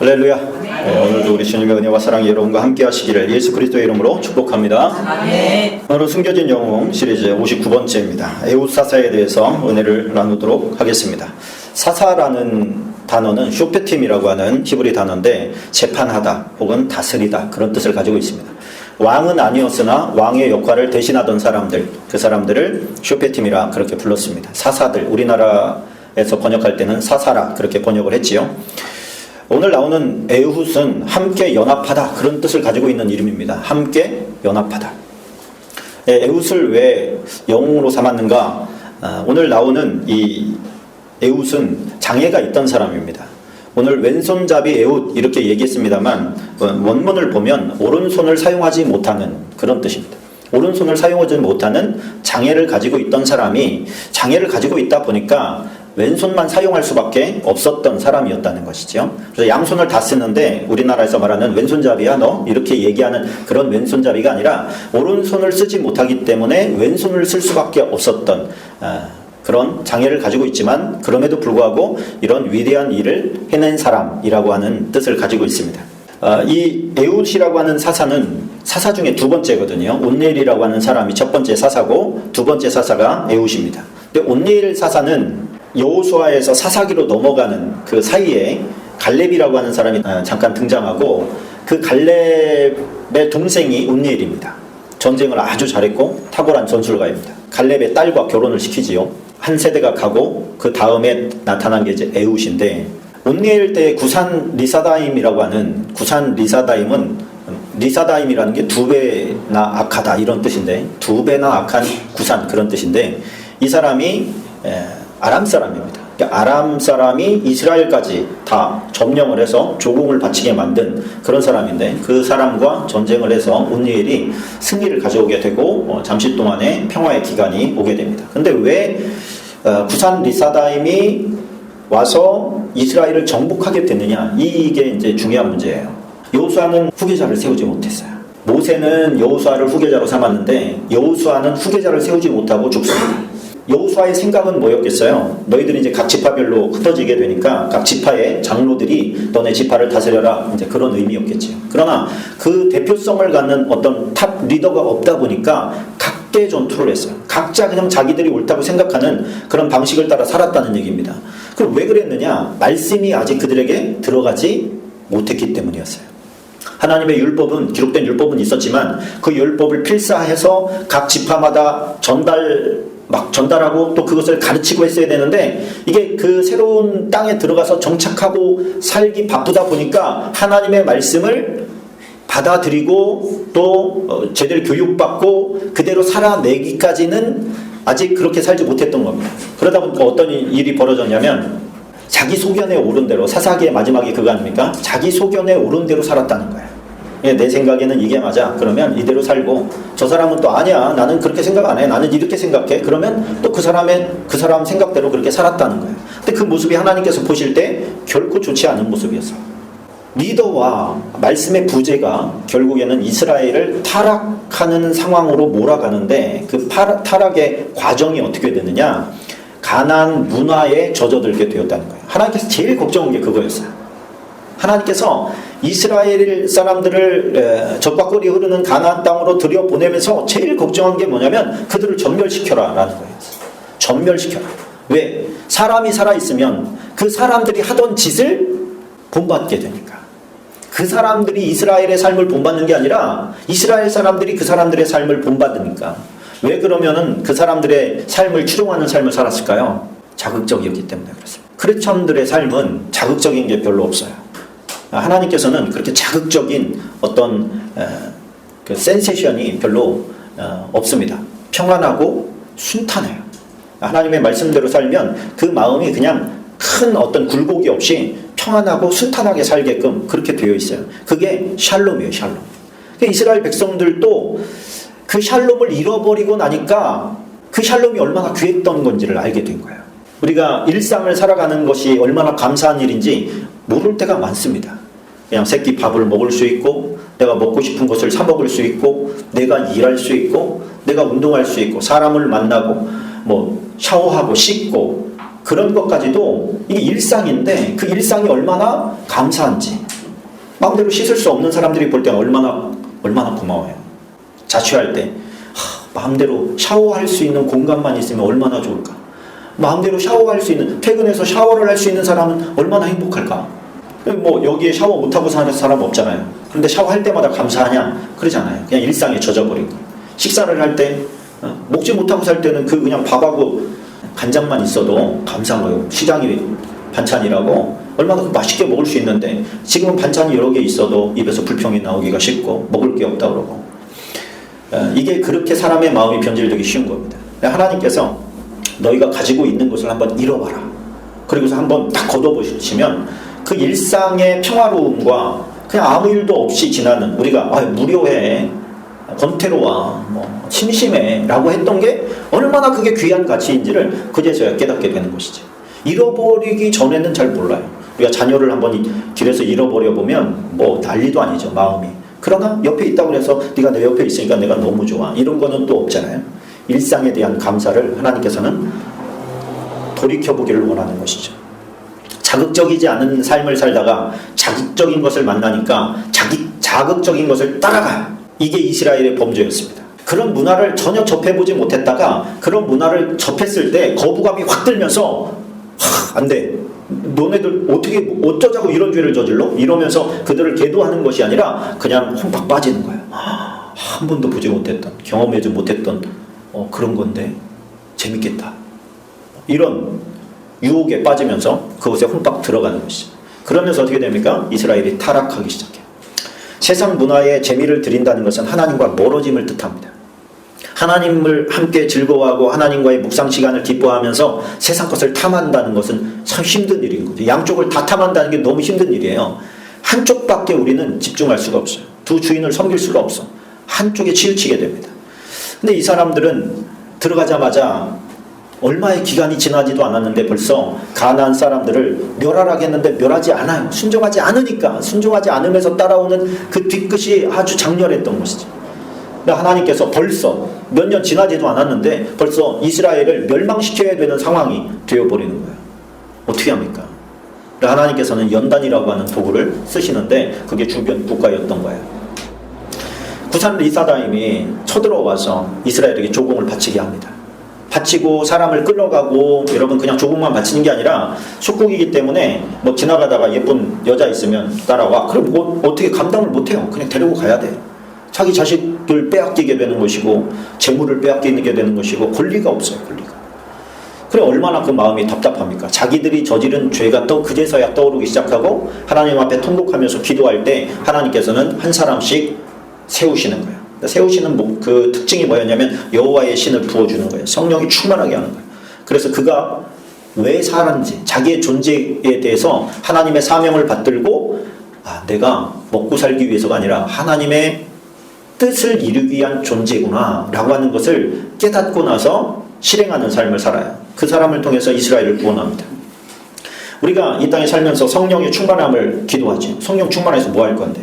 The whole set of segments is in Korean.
할렐루야. 네, 오늘도 우리 주님의 은혜와 사랑이 여러분과 함께 하시기를 예수 그리스도의 이름으로 축복합니다. 아멘. 오늘은 숨겨진 영웅 시리즈 59번째입니다. 에웃 사사에 대해서 은혜를 나누도록 하겠습니다. 사사라는 단어는 쇼페팀이라고 하는 히브리 단어인데 재판하다 혹은 다스리다 그런 뜻을 가지고 있습니다. 왕은 아니었으나 왕의 역할을 대신하던 사람들 그 사람들을 쇼페팀이라 그렇게 불렀습니다. 사사들 우리나라에서 번역할 때는 사사라 그렇게 번역을 했지요. 오늘 나오는 에훗은 함께 연합하다 그런 뜻을 가지고 있는 이름입니다. 함께 연합하다. 예, 에훗을 왜 영웅으로 삼았는가? 아, 오늘 나오는 이 에훗은 장애가 있던 사람입니다. 오늘 왼손잡이 에훗 이렇게 얘기했습니다만 어, 원문을 보면 오른손을 사용하지 못하는 그런 뜻입니다. 오른손을 사용하지 못하는 장애를 가지고 있던 사람이 장애를 가지고 있다 보니까 왼손만 사용할 수밖에 없었던 사람이었다는 것이죠. 그래서 양손을 다 쓰는데 우리나라에서 말하는 왼손잡이야 너 이렇게 얘기하는 그런 왼손잡이가 아니라 오른손을 쓰지 못하기 때문에 왼손을 쓸 수밖에 없었던 아, 그런 장애를 가지고 있지만 그럼에도 불구하고 이런 위대한 일을 해낸 사람이라고 하는 뜻을 가지고 있습니다. 아, 이 에웃이라고 하는 사사는 사사 중에 두 번째거든요. 온니엘이라고 하는 사람이 첫 번째 사사고 두 번째 사사가 에웃입니다. 근데 온니엘 사사는 여호수아에서 사사기로 넘어가는 그 사이에 갈렙이라고 하는 사람이 아, 잠깐 등장하고 그 갈렙의 동생이 온니엘입니다. 전쟁을 아주 잘했고 탁월한 전술가입니다. 갈렙의 딸과 결혼을 시키지요. 한 세대가 가고 그 다음에 나타난 게 이제 에웃인데 온니엘 때 구산 리사다임이라고 하는 구산 리사다임은 리사다임이라는 게 두 배나 악하다 이런 뜻인데 두 배나 악한 구산 그런 뜻인데 이 사람이 에, 아람 사람입니다. 그러니까 아람 사람이 이스라엘까지 다 점령을 해서 조공을 바치게 만든 그런 사람인데 그 사람과 전쟁을 해서 온니엘이 승리를 가져오게 되고 어, 잠시 동안의 평화의 기간이 오게 됩니다. 근데 왜 어, 구산 리사다임이 와서 이스라엘을 정복하게 됐느냐 이게 이제 중요한 문제예요. 여호수아는 후계자를 세우지 못했어요. 모세는 여호수아를 후계자로 삼았는데 여호수아는 후계자를 세우지 못하고 죽습니다. 여호수아의 생각은 뭐였겠어요? 너희들이 이제 각 지파별로 흩어지게 되니까 각 지파의 장로들이 너네 지파를 다스려라 이제 그런 의미였겠죠. 그러나 그 대표성을 갖는 어떤 탑 리더가 없다 보니까 각계 전투를 했어요. 각자 그냥 자기들이 옳다고 생각하는 그런 방식을 따라 살았다는 얘기입니다. 그럼 왜 그랬느냐? 말씀이 아직 그들에게 들어가지 못했기 때문이었어요. 하나님의 율법은 기록된 율법은 있었지만 그 율법을 필사해서 각 지파마다 전달 막 전달하고 또 그것을 가르치고 했어야 되는데 이게 그 새로운 땅에 들어가서 정착하고 살기 바쁘다 보니까 하나님의 말씀을 받아들이고 또 어, 제대로 교육받고 그대로 살아내기까지는 아직 그렇게 살지 못했던 겁니다. 그러다 보니까 어떤 일이 벌어졌냐면 자기 소견에 오른 대로 사사기의 마지막이 그거 아닙니까? 자기 소견에 오른 대로 살았다는 거예요. 예, 내 생각에는 이게 맞아. 그러면 이대로 살고 저 사람은 또 아니야. 나는 그렇게 생각 안 해. 나는 이렇게 생각해. 그러면 또 그 사람의 그 사람 생각대로 그렇게 살았다는 거예요. 근데 그 모습이 하나님께서 보실 때 결코 좋지 않은 모습이었어요. 리더와 말씀의 부재가 결국에는 이스라엘을 타락하는 상황으로 몰아가는데 그 타락의 과정이 어떻게 되느냐? 가난 문화에 젖어들게 되었다는 거예요. 하나님께서 제일 걱정한 게 그거였어요. 하나님께서 이스라엘 사람들을 에, 적과 꿀이 흐르는 가나안 땅으로 들여 보내면서 제일 걱정한 게 뭐냐면 그들을 전멸시켜라 라는 거예요. 전멸시켜라. 왜? 사람이 살아 있으면 그 사람들이 하던 짓을 본받게 되니까. 그 사람들이 이스라엘의 삶을 본받는 게 아니라 이스라엘 사람들이 그 사람들의 삶을 본받으니까. 왜 그러면은 그 사람들의 삶을 추종하는 삶을 살았을까요? 자극적이었기 때문에 그렇습니다. 크리스천들의 삶은 자극적인 게 별로 없어요. 하나님께서는 그렇게 자극적인 어떤 에, 그 센세션이 별로 어, 없습니다. 평안하고 순탄해요. 하나님의 말씀대로 살면 그 마음이 그냥 큰 어떤 굴곡이 없이 평안하고 순탄하게 살게끔 그렇게 되어 있어요. 그게 샬롬이에요, 샬롬. 그 이스라엘 백성들도 그 샬롬을 잃어버리고 나니까 그 샬롬이 얼마나 귀했던 건지를 알게 된 거예요. 우리가 일상을 살아가는 것이 얼마나 감사한 일인지 모를 때가 많습니다. 그냥 새끼 밥을 먹을 수 있고, 내가 먹고 싶은 것을 사 먹을 수 있고, 내가 일할 수 있고, 내가 운동할 수 있고, 사람을 만나고, 뭐 샤워하고 씻고 그런 것까지도 이게 일상인데 그 일상이 얼마나 감사한지 마음대로 씻을 수 없는 사람들이 볼 때 얼마나 얼마나 고마워요. 자취할 때 하, 마음대로 샤워할 수 있는 공간만 있으면 얼마나 좋을까. 마음대로 샤워할 수 있는 퇴근해서 샤워를 할 수 있는 사람은 얼마나 행복할까. 뭐 여기에 샤워 못 하고 사는 사람 없잖아요. 그런데 샤워할 때마다 감사하냐? 그러잖아요. 그냥 일상에 젖어버린 거. 식사를 할때 어, 먹지 못하고 살 때는 그 그냥 밥하고 간장만 있어도 감사한 거예요. 시장이 반찬이라고 얼마나 그 맛있게 먹을 수 있는데 지금은 반찬이 여러 개 있어도 입에서 불평이 나오기가 쉽고 먹을 게 없다 그러고 어, 이게 그렇게 사람의 마음이 변질되기 쉬운 겁니다. 하나님께서 너희가 가지고 있는 것을 한번 잃어봐라. 그리고서 한번 딱 걷어보시면 그 일상의 평화로움과 그냥 아무 일도 없이 지나는 우리가 아, 무료해 권태로와 뭐 심심해 라고 했던 게 얼마나 그게 귀한 가치인지를 그제서야 깨닫게 되는 것이죠. 잃어버리기 전에는 잘 몰라요. 우리가 자녀를 한번 이- 길에서 잃어버려 보면 뭐 난리도 아니죠 마음이. 그러나 옆에 있다고 해서 네가 내 옆에 있으니까 내가 너무 좋아 이런 거는 또 없잖아요. 일상에 대한 감사를 하나님께서는 돌이켜 보기를 원하는 것이죠. 자극적이지 않은 삶을 살다가 자극적인 것을 만나니까 자기 자극적인 것을 따라가요. 이게 이스라엘의 범죄였습니다. 그런 문화를 전혀 접해보지 못했다가 그런 문화를 접했을 때 거부감이 확 들면서 하, 안 돼. 너네들 어떻게 어쩌자고 이런 죄를 저질러? 이러면서 그들을 계도하는 것이 아니라 그냥 홈박 빠지는 거예요. 하, 한 번도 보지 못했던 경험하지 못했던 어, 그런 건데 재밌겠다. 이런 유혹에 빠지면서 그곳에 홈박 들어가는 것이죠. 그러면서 어떻게 됩니까? 이스라엘이 타락하기 시작해요. 세상 문화에 재미를 드린다는 것은 하나님과 멀어짐을 뜻합니다. 하나님을 함께 즐거워하고 하나님과의 묵상 시간을 기뻐하면서 세상 것을 탐한다는 것은 참 힘든 일인 거죠. 양쪽을 다 탐한다는 게 너무 힘든 일이에요. 한쪽밖에 우리는 집중할 수가 없어요. 두 주인을 섬길 수가 없어. 한쪽에 치우치게 됩니다. 근데 이 사람들은 들어가자마자 얼마의 기간이 지나지도 않았는데 벌써 가나안 사람들을 멸하라겠는데 멸하지 않아요. 순종하지 않으니까 순종하지 않으면서 따라오는 그 뒤끝이 아주 장렬했던 것이죠. 근데 하나님께서 벌써 몇 년 지나지도 않았는데 벌써 이스라엘을 멸망시켜야 되는 상황이 되어버리는 거예요. 어떻게 합니까? 하나님께서는 연단이라고 하는 도구를 쓰시는데 그게 주변 국가였던 거예요. 구산 리사다임이 쳐들어와서 이스라엘에게 조공을 바치게 합니다. 바치고 사람을 끌어가고 여러분 그냥 조공만 바치는 게 아니라 속국이기 때문에 뭐 지나가다가 예쁜 여자 있으면 따라와. 그럼 뭐 어떻게 감당을 못해요. 그냥 데리고 가야 돼. 자기 자식들 빼앗기게 되는 것이고 재물을 빼앗기게 되는 것이고 권리가 없어요. 권리가. 그래 얼마나 그 마음이 답답합니까? 자기들이 저지른 죄가 또 그제서야 떠오르기 시작하고 하나님 앞에 통곡하면서 기도할 때 하나님께서는 한 사람씩 세우시는 거예요. 그러니까 세우시는 목- 그 특징이 뭐였냐면 여호와의 신을 부어주는 거예요. 성령이 충만하게 하는 거예요. 그래서 그가 왜 살았는지 자기의 존재에 대해서 하나님의 사명을 받들고 아 내가 먹고 살기 위해서가 아니라 하나님의 뜻을 이루기 위한 존재구나 라고 하는 것을 깨닫고 나서 실행하는 삶을 살아요. 그 사람을 통해서 이스라엘을 구원합니다. 우리가 이 땅에 살면서 성령의 충만함을 기도하지. 성령 충만해서 뭐 할 건데?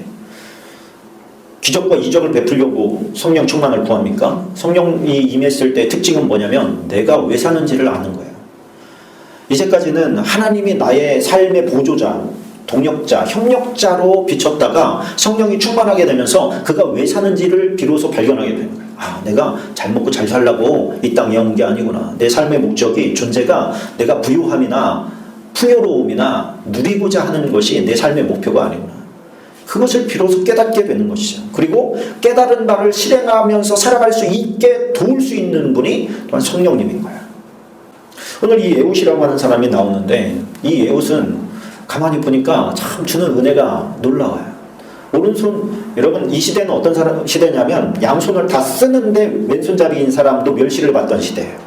기적과 이적을 베풀려고 성령 충만을 구합니까? 성령이 임했을 때 특징은 뭐냐면 내가 왜 사는지를 아는 거예요. 이제까지는 하나님이 나의 삶의 보조자, 동력자, 협력자로 비쳤다가 성령이 충만하게 되면서 그가 왜 사는지를 비로소 발견하게 되는 거예요. 아, 내가 잘 먹고 잘 살라고 이 땅에 온 게 아니구나. 내 삶의 목적이, 존재가 내가 부유함이나 풍요로움이나 누리고자 하는 것이 내 삶의 목표가 아니구나. 그것을 비로소 깨닫게 되는 것이죠. 그리고 깨달은 바를 실행하면서 살아갈 수 있게 도울 수 있는 분이 또한 성령님인 거예요. 오늘 이 에웃이라고 하는 사람이 나오는데 이 에웃은 가만히 보니까 참 주는 은혜가 놀라워요. 오른손 여러분 이 시대는 어떤 사람 시대냐면 양손을 다 쓰는데 왼손잡이인 사람도 멸시를 받던 시대예요.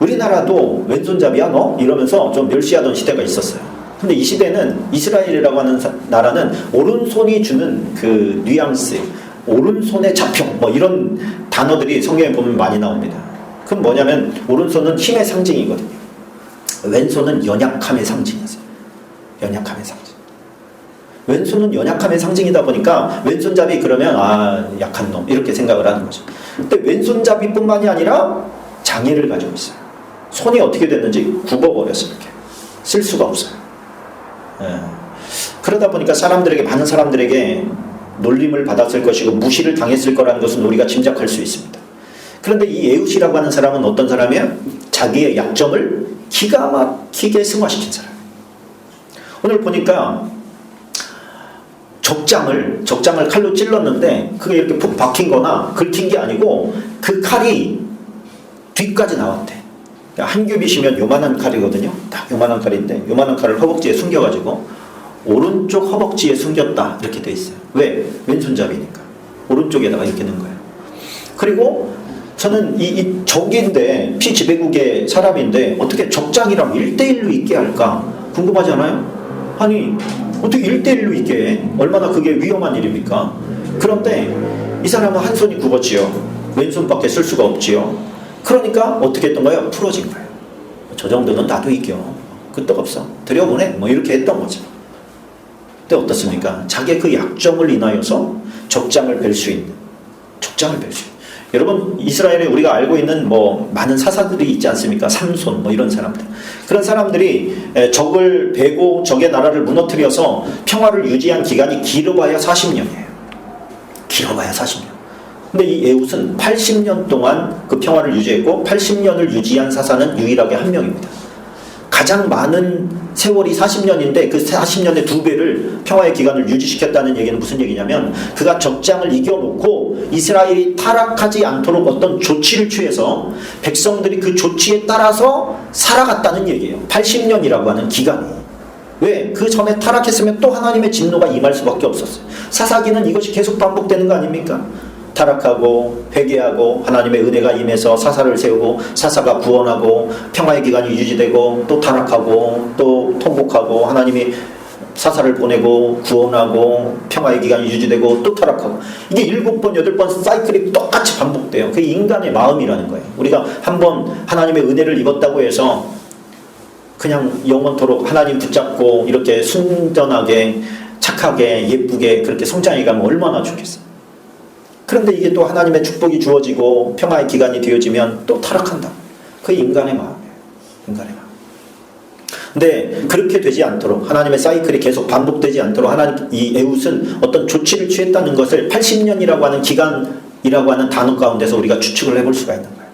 우리나라도 왼손잡이야 너 이러면서 좀 멸시하던 시대가 있었어요. 근데 이 시대는 이스라엘이라고 하는 사- 나라는 오른손이 주는 그 뉘앙스, 오른손의 자평 뭐 이런 단어들이 성경에 보면 많이 나옵니다. 그럼 뭐냐면 오른손은 힘의 상징이거든요. 왼손은 연약함의 상징이었어요. 연약함의 상징. 왼손은 연약함의 상징이다 보니까 왼손잡이 그러면 아 약한 놈 이렇게 생각을 하는 거죠. 근데 왼손잡이뿐만이 아니라 장애를 가지고 있어요. 손이 어떻게 됐는지 굽어버렸어요. 이렇게 쓸 수가 없어요. 예. 그러다 보니까 사람들에게 많은 사람들에게 놀림을 받았을 것이고 무시를 당했을 거라는 것은 우리가 짐작할 수 있습니다. 그런데 이 에웃이라고 하는 사람은 어떤 사람이에요? 자기의 약점을 기가 막히게 승화시킨 사람. 오늘 보니까 적장을 적장을 칼로 찔렀는데 그게 이렇게 푹 박힌 거나 긁힌 게 아니고 그 칼이 뒤까지 나왔대. 한 겹이시면 요만한 칼이거든요. 딱 요만한 칼인데 요만한 칼을 허벅지에 숨겨가지고 오른쪽 허벅지에 숨겼다 이렇게 돼 있어요. 왜? 왼손잡이니까 오른쪽에다가 이렇게 넣은 거예요. 그리고 저는 이, 이 적인데 피지배국의 사람인데 어떻게 적장이랑 1대1로 있게 할까 궁금하지 않아요? 아니 어떻게 1대1로 있게 해? 얼마나 그게 위험한 일입니까? 그런데 이 사람은 한 손이 굽었지요. 왼손밖에 쓸 수가 없지요. 그러니까 어떻게 했던 거예요? 풀어진 거예요. 저 정도는 나도 이겨. 끄떡없어. 들여보내. 뭐 이렇게 했던 거죠. 근데 어떻습니까? 자기의 그 약점을 인하여서 적장을 뵐 수 있는 적장을 뵐 수 있는 여러분 이스라엘에 우리가 알고 있는 뭐 많은 사사들이 있지 않습니까? 삼손 뭐 이런 사람들 그런 사람들이 에, 적을 베고 적의 나라를 무너뜨려서 평화를 유지한 기간이 길어봐야 40년이에요. 길어봐야 40년. 근데 이 에웃은 80년 동안 그 평화를 유지했고 80년을 유지한 사사는 유일하게 한 명입니다. 가장 많은 세월이 40년인데 그 40년의 두 배를 평화의 기간을 유지시켰다는 얘기는 무슨 얘기냐면 그가 적장을 이겨놓고 이스라엘이 타락하지 않도록 어떤 조치를 취해서 백성들이 그 조치에 따라서 살아갔다는 얘기예요. 80년이라고 하는 기간이. 왜? 그 전에 타락했으면 또 하나님의 진노가 임할 수밖에 없었어요. 사사기는 이것이 계속 반복되는 거 아닙니까? 타락하고 회개하고 하나님의 은혜가 임해서 사사를 세우고 사사가 구원하고 평화의 기간이 유지되고 또 타락하고 또 통곡하고 하나님이 사사를 보내고 구원하고 평화의 기간이 유지되고 또 타락하고 이게 일곱 번 여덟 번 사이클이 똑같이 반복돼요. 그게 인간의 마음이라는 거예요. 우리가 한 번 하나님의 은혜를 입었다고 해서 그냥 영원토록 하나님 붙잡고 이렇게 순전하게 착하게 예쁘게 그렇게 성장해 가면 얼마나 좋겠어요. 그런데 이게 또 하나님의 축복이 주어지고 평화의 기간이 되어지면 또 타락한다. 그 인간의 마음이에요. 인간의 마음. 근데 그렇게 되지 않도록 하나님의 사이클이 계속 반복되지 않도록 하나님 이 에웃은 어떤 조치를 취했다는 것을 80년이라고 하는 기간이라고 하는 단어 가운데서 우리가 추측을 해볼 수가 있는 거예요.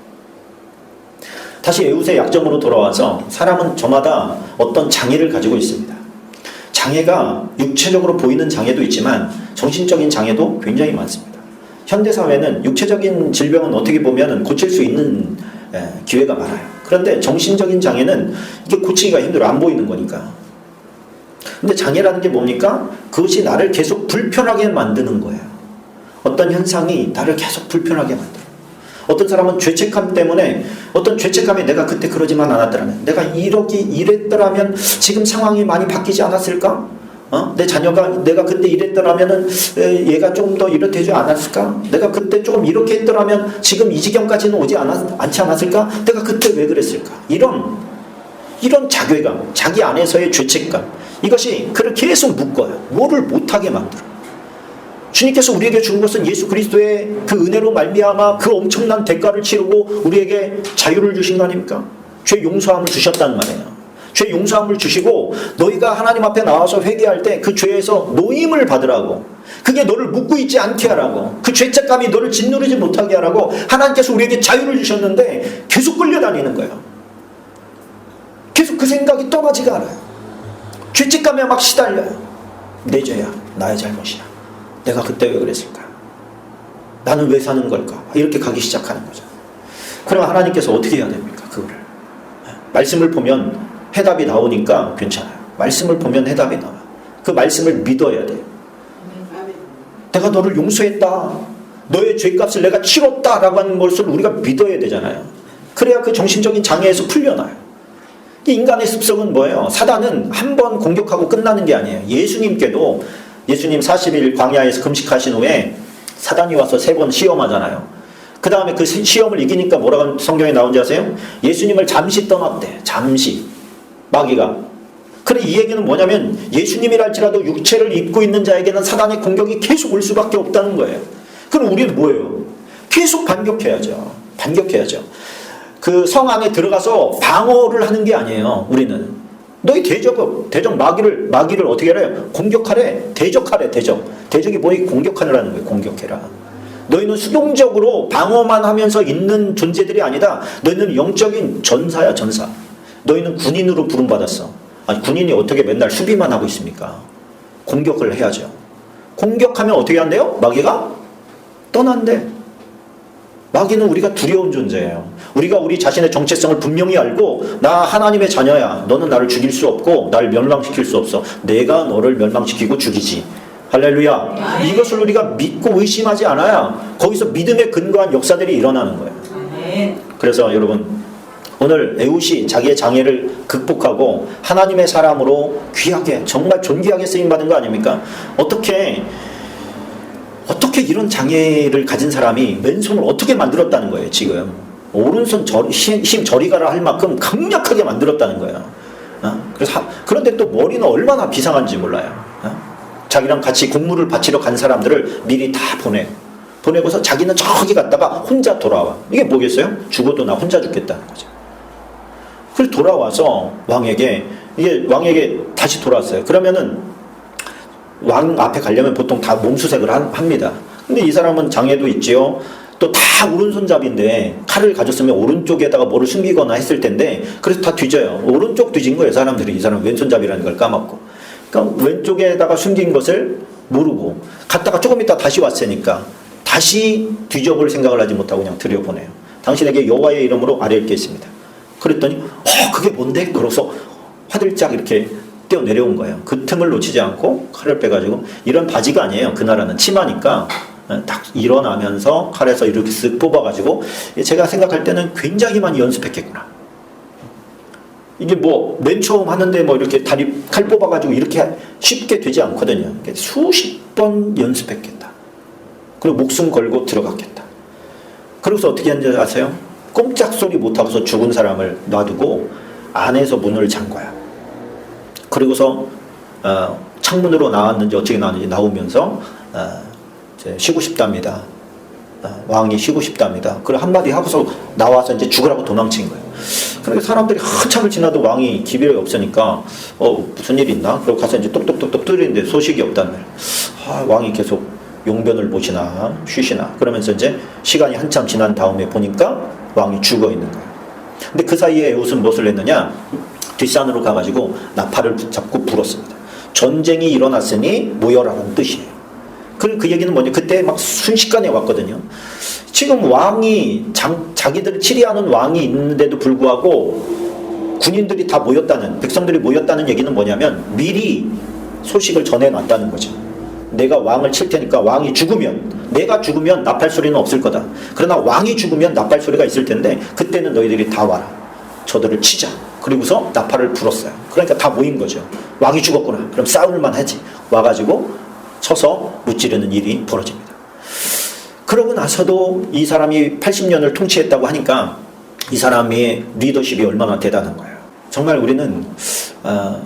다시 에웃의 약점으로 돌아와서 사람은 저마다 어떤 장애를 가지고 있습니다. 장애가 육체적으로 보이는 장애도 있지만 정신적인 장애도 굉장히 많습니다. 현대 사회는 육체적인 질병은 어떻게 보면 고칠 수 있는 예, 기회가 많아요. 그런데 정신적인 장애는 이게 고치기가 힘들어 안 보이는 거니까. 근데 장애라는 게 뭡니까? 그것이 나를 계속 불편하게 만드는 거예요. 어떤 현상이 나를 계속 불편하게 만들어. 어떤 사람은 죄책감 때문에 어떤 죄책감이 내가 그때 그러지만 않았더라면 내가 이러기 이랬더라면 지금 상황이 많이 바뀌지 않았을까? 어? 내 자녀가 내가 그때 이랬더라면은 에, 얘가 좀더 이렇게 되지 않았을까? 내가 그때 조금 이렇게 했더라면 지금 이 지경까지는 오지 않았, 않지 않았을까? 내가 그때 왜 그랬을까? 이런 이런 자괴감, 자기 안에서의 죄책감 이것이 그를 계속 묶어요. 뭐를 못하게 만들어. 주님께서 우리에게 준 것은 예수 그리스도의 그 은혜로 말미암아 그 엄청난 대가를 치르고 우리에게 자유를 주신 거 아닙니까? 죄 용서함을 주셨단 말이에요. 죄 용서함을 주시고 너희가 하나님 앞에 나와서 회개할 때 그 죄에서 노임을 받으라고 그게 너를 묶고 있지 않게 하라고 그 죄책감이 너를 짓누르지 못하게 하라고 하나님께서 우리에게 자유를 주셨는데 계속 끌려다니는 거예요. 계속 그 생각이 떠나지가 않아요. 죄책감에 막 시달려요. 내 죄야, 나의 잘못이야. 내가 그때 왜 그랬을까? 나는 왜 사는 걸까? 이렇게 가기 시작하는 거죠. 그럼 하나님께서 어떻게 해야 됩니까? 그거를. 말씀을 보면 해답이 나오니까 괜찮아요. 말씀을 보면 해답이 나와. 그 말씀을 믿어야 돼요. 내가 너를 용서했다. 너의 죄값을 내가 치렀다라고 하는 것을 우리가 믿어야 되잖아요. 그래야 그 정신적인 장애에서 풀려나요. 이 인간의 습성은 뭐예요? 사단은 한 번 공격하고 끝나는 게 아니에요. 예수님께도 예수님 40일 광야에서 금식하신 후에 사단이 와서 세 번 시험하잖아요. 그 다음에 그 시험을 이기니까 뭐라고 성경에 나온지 아세요? 예수님을 잠시 떠났대. 잠시. 마귀가. 그래 이 얘기는 뭐냐면 예수님이랄지라도 육체를 입고 있는 자에게는 사단의 공격이 계속 올 수밖에 없다는 거예요. 그럼 우리는 뭐예요? 계속 반격해야죠. 반격해야죠. 그 성 안에 들어가서 방어를 하는 게 아니에요. 우리는 너희 대적, 대적 마귀를, 마귀를 어떻게 해라? 공격하래. 대적하래, 대적. 대적이 뭐이 공격하느라는 거예요. 공격해라. 너희는 수동적으로 방어만 하면서 있는 존재들이 아니다. 너희는 영적인 전사야, 전사. 너희는 군인으로 부름받았어. 아니, 군인이 어떻게 맨날 수비만 하고 있습니까? 공격을 해야죠. 공격하면 어떻게 한대요? 마귀가 떠난대. 마귀는 우리가 두려운 존재예요. 우리가 우리 자신의 정체성을 분명히 알고 나 하나님의 자녀야. 너는 나를 죽일 수 없고 나를 멸망시킬 수 없어. 내가 너를 멸망시키고 죽이지. 할렐루야. 이것을 우리가 믿고 의심하지 않아야 거기서 믿음에 근거한 역사들이 일어나는 거예요. 그래서 여러분 오늘 에웃이 자기의 장애를 극복하고 하나님의 사람으로 귀하게 정말 존귀하게 쓰임 받은 거 아닙니까? 어떻게 어떻게 이런 장애를 가진 사람이 맨손을 어떻게 만들었다는 거예요 지금 오른손 힘 저리 가라 할 만큼 강력하게 만들었다는 거예요. 어? 그래서 하- 그런데 또 머리는 얼마나 비상한지 몰라요. 어? 자기랑 같이 공물을 바치러 간 사람들을 미리 다 보내. 보내고서 자기는 저기 갔다가 혼자 돌아와. 이게 뭐겠어요? 죽어도 나 혼자 죽겠다는 거죠. 그래서 돌아와서 왕에게 이게 왕에게 다시 돌아왔어요. 그러면은 왕 앞에 가려면 보통 다 몸수색을 한- 합니다. 근데 이 사람은 장애도 있지요. 또 다 오른손잡이인데 칼을 가졌으면 오른쪽에다가 뭐를 숨기거나 했을 텐데 그래서 다 뒤져요. 오른쪽 뒤진 거예요. 사람들이 이 사람 왼손잡이라는 걸 까먹고. 그러니까 왼쪽에다가 숨긴 것을 모르고 갔다가 조금 있다 다시 왔으니까 다시 뒤져볼 생각을 하지 못하고 그냥 들여보내요. 당신에게 여호와의 이름으로 아뢰 있겠습니다. 그랬더니 어 그게 뭔데? 그러고서 화들짝 이렇게 뛰어 내려온 거예요. 그 틈을 놓치지 않고 칼을 빼가지고 이런 바지가 아니에요. 그 나라는 치마니까 어, 딱 일어나면서 칼에서 이렇게 쓱 뽑아가지고 제가 생각할 때는 굉장히 많이 연습했겠구나. 이게 뭐 맨 처음 하는데 뭐 이렇게 다리 칼 뽑아가지고 이렇게 쉽게 되지 않거든요. 수십 번 연습했겠다. 그리고 목숨 걸고 들어갔겠다. 그래서 어떻게 한지 아세요? 꼼짝 소리 못하고서 죽은 사람을 놔두고 안에서 문을 잠 거야. 그리고서 어, 창문으로 나왔는지 어떻게 나왔는지 나오면서 어, 쉬고 싶답니다. 어, 왕이 쉬고 싶답니다. 그걸 한마디 하고서 나와서 이제 죽으라고 도망친 거예요. 그러니까 사람들이 한참을 지나도 왕이 기별이 없으니까 어 무슨 일 있나? 그리고 가서 이제 똑똑똑똑 뚫리는데 소식이 없다는 거예요. 아, 왕이 계속 용변을 보시나 쉬시나 그러면서 이제 시간이 한참 지난 다음에 보니까 왕이 죽어 있는 거예요. 근데 그 사이에 에웃은 무엇을 했느냐? 뒷산으로 가가지고 나팔을 붙잡고 불었습니다. 전쟁이 일어났으니 모여라는 뜻이에요. 그, 그 얘기는 뭐냐? 그때 막 순식간에 왔거든요. 지금 왕이, 장, 자기들을 치리하는 왕이 있는데도 불구하고 군인들이 다 모였다는, 백성들이 모였다는 얘기는 뭐냐면 미리 소식을 전해놨다는 거죠. 내가 왕을 칠 테니까 왕이 죽으면, 내가 죽으면 나팔 소리는 없을 거다. 그러나 왕이 죽으면 나팔 소리가 있을 텐데, 그때는 너희들이 다 와라. 저들을 치자. 그리고서 나팔을 불었어요. 그러니까 다 모인 거죠. 왕이 죽었구나. 그럼 싸울만 하지. 와가지고 서서 무찌르는 일이 벌어집니다. 그러고 나서도 이 사람이 80년을 통치했다고 하니까 이 사람의 리더십이 얼마나 대단한 거예요. 정말 우리는 어,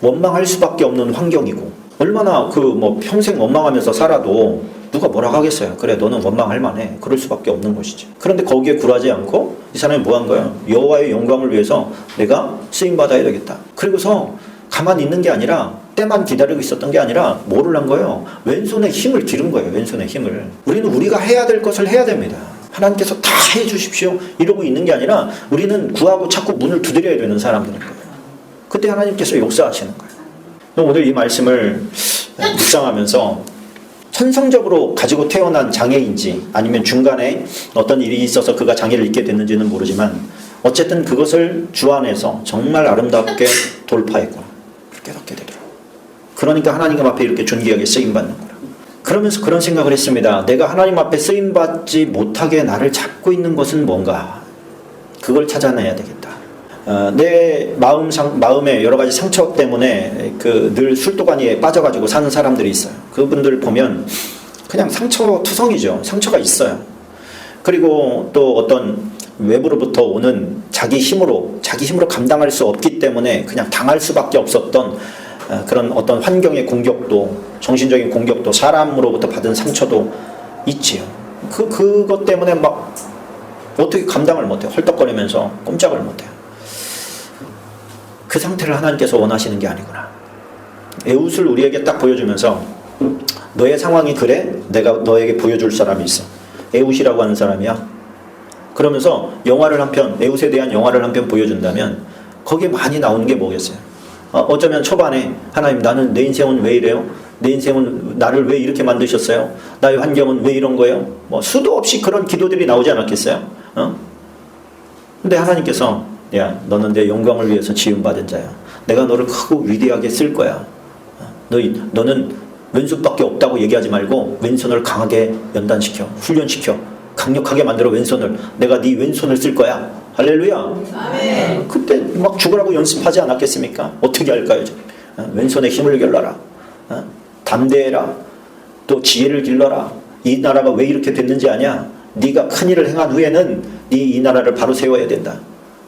원망할 수밖에 없는 환경이고 얼마나 그 뭐 평생 원망하면서 살아도 누가 뭐라 하겠어요. 그래 너는 원망할 만해. 그럴 수밖에 없는 것이지. 그런데 거기에 굴하지 않고 이 사람이 뭐 한 거예요? 여호와의 영광을 위해서 내가 쓰임 받아야 되겠다. 그리고서 가만히 있는 게 아니라 때만 기다리고 있었던 게 아니라 뭐를 한 거예요? 왼손에 힘을 기른 거예요. 왼손에 힘을. 우리는 우리가 해야 될 것을 해야 됩니다. 하나님께서 다 해주십시오. 이러고 있는 게 아니라 우리는 구하고 자꾸 문을 두드려야 되는 사람들인 거예요. 그때 하나님께서 역사하시는 거예요. 오늘 이 말씀을 묵상하면서 천성적으로 가지고 태어난 장애인지 아니면 중간에 어떤 일이 있어서 그가 장애를 입게 됐는지는 모르지만 어쨌든 그것을 주 안에서 정말 아름답게 돌파했구나. 깨닫게 되더라고. 그러니까 하나님 앞에 이렇게 존귀하게 쓰임 받는 거라. 그러면서 그런 생각을 했습니다. 내가 하나님 앞에 쓰임 받지 못하게 나를 잡고 있는 것은 뭔가? 그걸 찾아내야 되겠다. 어, 내 마음 상, 마음에 여러 가지 상처 때문에 그 늘 술도가니에 빠져가지고 사는 사람들이 있어요. 그분들 보면 그냥 상처 투성이죠. 상처가 있어요. 그리고 또 어떤 외부로부터 오는 자기 힘으로 자기 힘으로 감당할 수 없기 때문에 그냥 당할 수밖에 없었던 어, 그런 어떤 환경의 공격도 정신적인 공격도 사람으로부터 받은 상처도 있지요. 그 그것 때문에 막 어떻게 감당을 못해요. 헐떡거리면서 꼼짝을 못해요. 그 상태를 하나님께서 원하시는 게 아니구나. 에웃을 우리에게 딱 보여주면서 너의 상황이 그래? 내가 너에게 보여줄 사람이 있어. 에웃이라고 하는 사람이야. 그러면서 영화를 한 편, 에웃에 대한 영화를 한 편 보여준다면 거기에 많이 나오는 게 뭐겠어요? 어, 어쩌면 초반에 하나님 나는 내 인생은 왜 이래요? 내 인생은 나를 왜 이렇게 만드셨어요? 나의 환경은 왜 이런 거예요? 뭐 수도 없이 그런 기도들이 나오지 않았겠어요? 어? 근데 하나님께서 야 너는 내 영광을 위해서 지음받은 자야. 내가 너를 크고 위대하게 쓸 거야. 어, 너 너는 왼손밖에 없다고 얘기하지 말고 왼손을 강하게 연단시켜 훈련시켜 강력하게 만들어 왼손을 내가 네 왼손을 쓸 거야. 할렐루야. 아멘. 그때 막 죽으라고 연습하지 않았겠습니까? 어떻게 할까요? 어, 왼손에 힘을 길러라. 어? 담대해라. 또 지혜를 길러라. 이 나라가 왜 이렇게 됐는지 아냐? 네가 큰 일을 행한 후에는 네 이 나라를 바로 세워야 된다.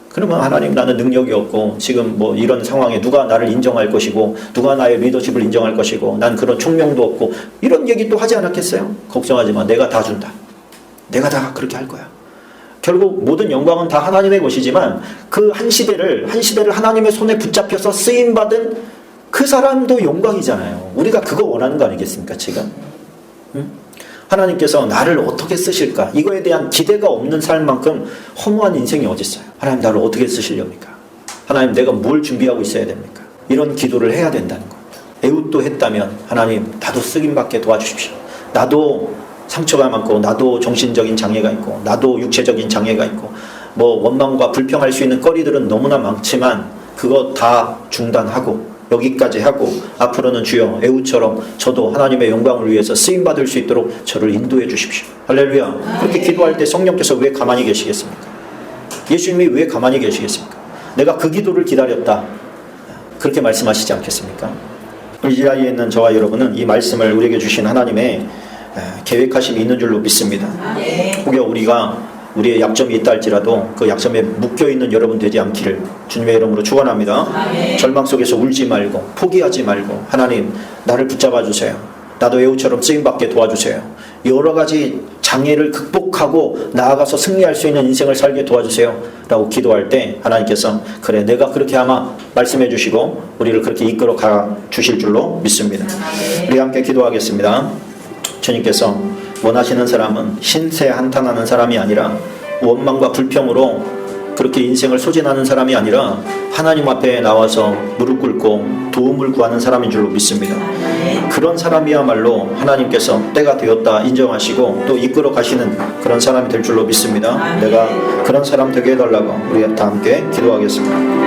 그러면 하나님 나는 능력이 없고 지금 뭐 이런 상황에 누가 나를 인정할 것이고 누가 나의 리더십을 인정할 것이고 난 그런 총명도 없고 이런 얘기 또 하지 않았겠어요? 걱정하지 마. 내가 다 준다. 내가 다 그렇게 할 거야. 결국 모든 영광은 다 하나님의 것이지만 그 한 시대를 한 시대를 하나님의 손에 붙잡혀서 쓰임 받은 그 사람도 영광이잖아요. 우리가 그거 원하는 거 아니겠습니까, 지금? 응? 하나님께서 나를 어떻게 쓰실까? 이거에 대한 기대가 없는 삶만큼 허무한 인생이 어디 있어요? 하나님 나를 어떻게 쓰시렵니까? 하나님 내가 뭘 준비하고 있어야 됩니까? 이런 기도를 해야 된다는 거. 에웃도 했다면 하나님 나도 쓰임 받게 도와주십시오. 나도 상처가 많고 나도 정신적인 장애가 있고 나도 육체적인 장애가 있고 뭐 원망과 불평할 수 있는 거리들은 너무나 많지만 그거 다 중단하고 여기까지 하고 앞으로는 주여 에우처럼 저도 하나님의 영광을 위해서 쓰임 받을 수 있도록 저를 인도해 주십시오. 할렐루야. 그렇게 기도할 때 성령께서 왜 가만히 계시겠습니까? 예수님이 왜 가만히 계시겠습니까? 내가 그 기도를 기다렸다. 그렇게 말씀하시지 않겠습니까? 이 자리에 있는 저와 여러분은 이 말씀을 우리에게 주신 하나님의 에, 계획하심이 있는 줄로 믿습니다. 혹여 우리가 우리의 약점이 있다 할지라도 그 약점에 묶여 있는 여러분 되지 않기를 주님의 이름으로 축원합니다. 절망 속에서 울지 말고 포기하지 말고 하나님 나를 붙잡아 주세요. 나도 애우처럼 쓰임 받게 도와주세요. 여러 가지 장애를 극복하고 나아가서 승리할 수 있는 인생을 살게 도와주세요. 라고 기도할 때 하나님께서 그래 내가 그렇게 아마 말씀해 주시고 우리를 그렇게 이끌어 가 주실 줄로 믿습니다. 우리 함께 기도하겠습니다. 주님께서 원하시는 사람은 신세 한탄하는 사람이 아니라 원망과 불평으로 그렇게 인생을 소진하는 사람이 아니라 하나님 앞에 나와서 무릎 꿇고 도움을 구하는 사람인 줄로 믿습니다. 아멘. 그런 사람이야말로 하나님께서 때가 되었다 인정하시고 또 이끌어 가시는 그런 사람이 될 줄로 믿습니다. 내가 그런 사람 되게 해달라고 우리 다 함께 기도하겠습니다.